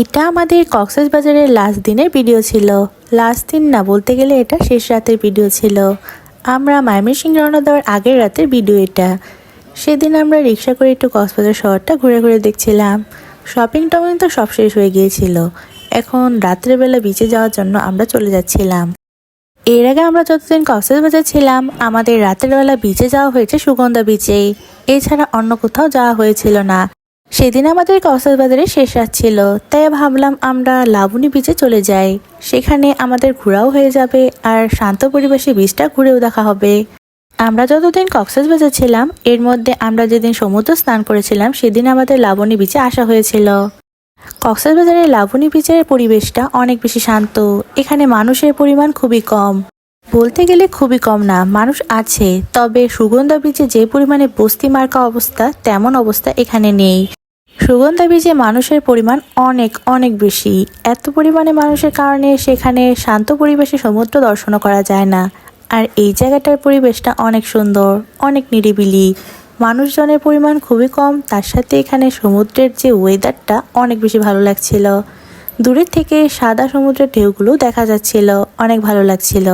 এটা আমাদের কক্সেস বাজারের লাস্ট দিনের ভিডিও ছিল। লাস্ট দিন না, বলতে গেলে এটা শেষ রাতের ভিডিও ছিল। আমরা ময়মনসিংহ রওনা দেওয়ার আগের রাতের ভিডিও এটা। সেদিন আমরা রিক্সা করে একটু কক্সবাজার শহরটা ঘুরে ঘুরে দেখছিলাম। শপিং টপিং তো সব শেষ হয়ে গিয়েছিল। এখন রাত্রেবেলা বিচে যাওয়ার জন্য আমরা চলে যাচ্ছিলাম। এর আগে আমরা যতদিন কক্সবাজার ছিলাম, আমাদের রাতের বেলা বিচে যাওয়া হয়েছে সুগন্ধা বিচে এছাড়া অন্য কোথাও যাওয়া হয়েছিল না। সেদিন আমাদের কক্সবাজারে শেষ রাত ছিল, তাই ভাবলাম আমরা লাবণী বিচে চলে যাই। সেখানে আমাদের ঘোরাও হয়ে যাবে আর শান্ত পরিবেশে বিচটা ঘুরেও দেখা হবে। আমরা যতদিন কক্সবাজার ছিলাম, এর মধ্যে আমরা যেদিন সমুদ্র স্নান করেছিলাম, সেদিন আমাদের লাবণী বিচে আসা হয়েছিল। কক্সবাজারের লাবণী বিচের পরিবেশটা অনেক বেশি শান্ত। এখানে মানুষের পরিমাণ খুবই কম। বলতে গেলে খুবই কম না, মানুষ আছে, তবে সুগন্ধা বীজে যে পরিমাণে বস্তি মার্কা অবস্থা, তেমন অবস্থা এখানে নেই। সুগন্ধা বীজে মানুষের পরিমাণ অনেক অনেক বেশি। এত পরিমাণে মানুষের কারণে সেখানে শান্ত পরিবেশে সমুদ্র দর্শনও করা যায় না। আর এই জায়গাটার পরিবেশটা অনেক সুন্দর, অনেক নিরিবিলি। মানুষজনের পরিমাণ খুবই কম, তার সাথে এখানে সমুদ্রের যে ওয়েদারটা অনেক বেশি ভালো লাগছিল। দূরের থেকে সাদা সমুদ্রের ঢেউগুলো দেখা যাচ্ছিল, অনেক ভালো লাগছিল।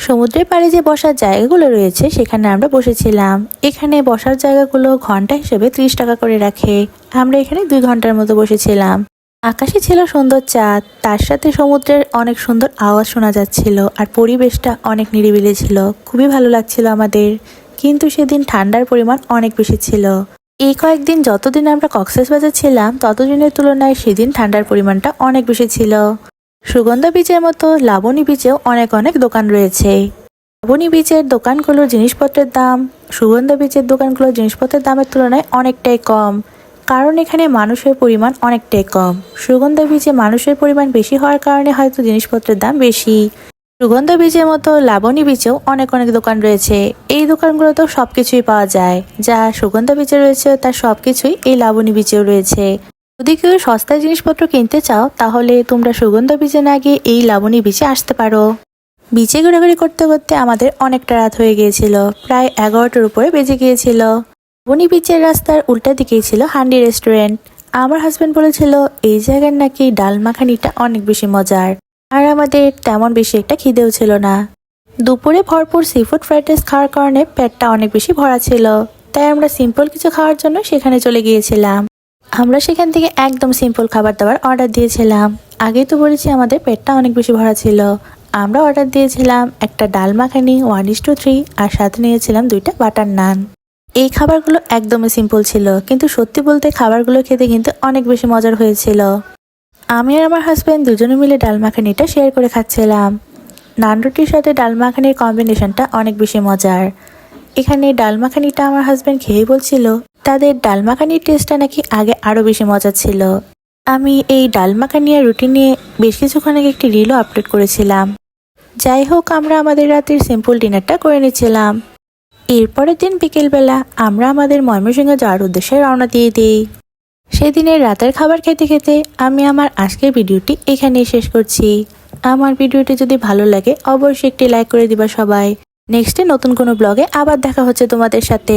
সমুদ্রের পাড়ে যে বসার জায়গাগুলো রয়েছে, সেখানে আমরা বসেছিলাম। এখানে বসার জায়গাগুলো ঘণ্টা হিসেবে ত্রিশ টাকা করে রাখে। আমরা এখানে দুই ঘণ্টার মতো বসেছিলাম। আকাশে ছিল সুন্দর চাঁদ, তার সাথে সমুদ্রের অনেক সুন্দর আওয়াজ শোনা যাচ্ছিল আর পরিবেশটা অনেক নিরিবিলি ছিল। খুবই ভালো লাগছিল আমাদের। কিন্তু সেদিন ঠান্ডার পরিমাণ অনেক বেশি ছিল। এই কয়েকদিন যতদিন আমরা কক্সবাজার ছিলাম, ততদিনের তুলনায় সেদিন ঠান্ডার পরিমাণটা অনেক বেশি ছিল। সুগন্ধা বীজের মতো লাবণী বীজেও অনেক অনেক দোকান রয়েছে। লাবণী বীজের দোকানগুলোর জিনিসপত্রের দাম, সুগন্ধা বীজের দোকানগুলোর জিনিসপত্রের দামের তুলনায় অনেকটাই কম। কারণ এখানে মানুষের পরিমাণ অনেকটাই কম। সুগন্ধা বীজে মানুষের পরিমাণ বেশি হওয়ার কারণে হয়তো জিনিসপত্রের দাম বেশি। সুগন্ধা বীজের মতো লাবণী বীজেও অনেক অনেক দোকান রয়েছে। এই দোকানগুলোতেও সব কিছুই পাওয়া যায়। যা সুগন্ধা বীজে রয়েছে, তার সব কিছুই এই লাবণী বীজেও রয়েছে। যদি কেউ সস্তায় জিনিসপত্র কিনতে চাও, তাহলে তোমরা সুগন্ধ বীজে না গিয়ে এই লাবণী বীজে আসতে পারো। বিচে ঘোরাঘুরি করতে করতে আমাদের অনেকটা রাত হয়ে গিয়েছিল। প্রায় এগারোটার উপরে বেজে গিয়েছিল। লাবণী বিচের রাস্তার উল্টা দিকেই ছিল হান্ডি রেস্টুরেন্ট। আমার হাজব্যান্ড বলেছিল, এই জায়গার নাকি ডাল মাখানিটা অনেক বেশি মজার। আর আমাদের তেমন বেশি একটা খিদেও ছিল না। দুপুরে ভরপুর সিফুড ফ্রাইড রাইস খাওয়ার কারণে পেটটা অনেক বেশি ভরা ছিল। তাই আমরা সিম্পল কিছু খাওয়ার জন্য সেখানে চলে গিয়েছিলাম। আমরা সেখান থেকে একদম সিম্পল খাবার দাবার অর্ডার দিয়েছিলাম। আগেই তো বলেছি আমাদের পেটটা অনেক বেশি ভরা ছিল। আমরা অর্ডার দিয়েছিলাম একটা dal makhani one is to three আর সাথে নিয়েছিলাম দুইটা বাটার নান এই খাবারগুলো একদমই সিম্পল ছিল, কিন্তু সত্যি বলতে খাবারগুলো খেতে কিন্তু অনেক বেশি মজার হয়েছিল। আমি আর আমার হাজব্যান্ড দুজনে মিলে ডাল মাখানিটা শেয়ার করে খাচ্ছিলাম। নান রুটির সাথে ডাল মাখানির কম্বিনেশনটা অনেক বেশি মজার। এখানে ডাল মাখানিটা আমার হাজব্যান্ড খেয়েই বলছিল তাদের ডাল মাখানির টেস্টটা নাকি আগে আরও বেশি মজা ছিল। আমি এই ডাল মাখানি রুটি নিয়ে বেশ কিছুক্ষণ আগে একটি রিলও আপলোড করেছিলাম। যাই হোক, আমরা আমাদের রাতের সিম্পল ডিনারটা করে নিয়েছিলাম। এরপরের দিন বিকেলবেলা আমরা আমাদের ময়মনসিংহ যাওয়ার উদ্দেশ্যে রওনা দিয়ে দিই। সেদিনের রাতের খাবার খেতে খেতে আমি আমার আজকের ভিডিওটি এখানেই শেষ করছি। আমার ভিডিওটি যদি ভালো লাগে, অবশ্যই একটি লাইক করে দিবা সবাই। নেক্সটে নতুন কোনো ব্লগে আবার দেখা হচ্ছে তোমাদের সাথে।